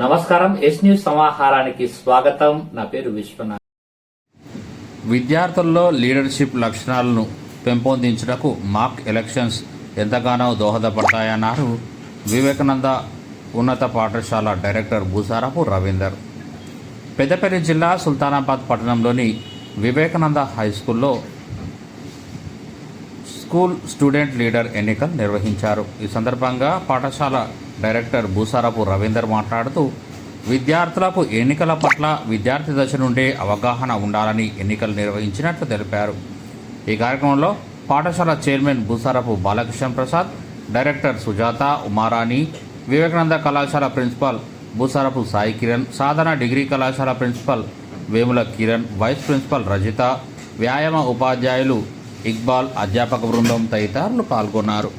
నమస్కారం yes news సమాహారానికి స్వాగతం. నా పేరు విశ్వనాథ్. విద్యార్థుల్లో లీడర్షిప్ లక్షణాలను పెంపొందించుటకు మాక్ ఎలక్షన్స్ ఎంతగానో దోహదపడతాయన్నారు వివేకానంద ఉన్నత పాఠశాల డైరెక్టర్ భూసారపు రవీందర్. పెద్దపల్లి జిల్లా సుల్తానాబాద్ పట్టణంలోని వివేకానంద హై స్కూల్లో స్కూల్ స్టూడెంట్ లీడర్ ఎన్నికలు నిర్వహించారు. ఈ సందర్భంగా పాఠశాల డైరెక్టర్ భూసారపు రవీందర్ మాట్లాడుతూ విద్యార్థులకు ఎన్నికల పట్ల విద్యార్థి దశ నుండే అవగాహన ఉండాలని ఎన్నికలు నిర్వహించినట్లు తెలిపారు. ఈ కార్యక్రమంలో పాఠశాల చైర్మన్ భూసారపు బాలకృష్ణ ప్రసాద్ డైరెక్టర్ సుజాత ఉమారాణి వివేకానంద కళాశాల ప్రిన్సిపాల్ భూసారపు సాయి కిరణ్ సాధన డిగ్రీ కళాశాల principal Vemula Kiran vice principal Rajitha వ్యాయామ ఉపాధ్యాయులు ఇక్బాల్ అధ్యాపక బృందం తదితరులు పాల్గొన్నారు.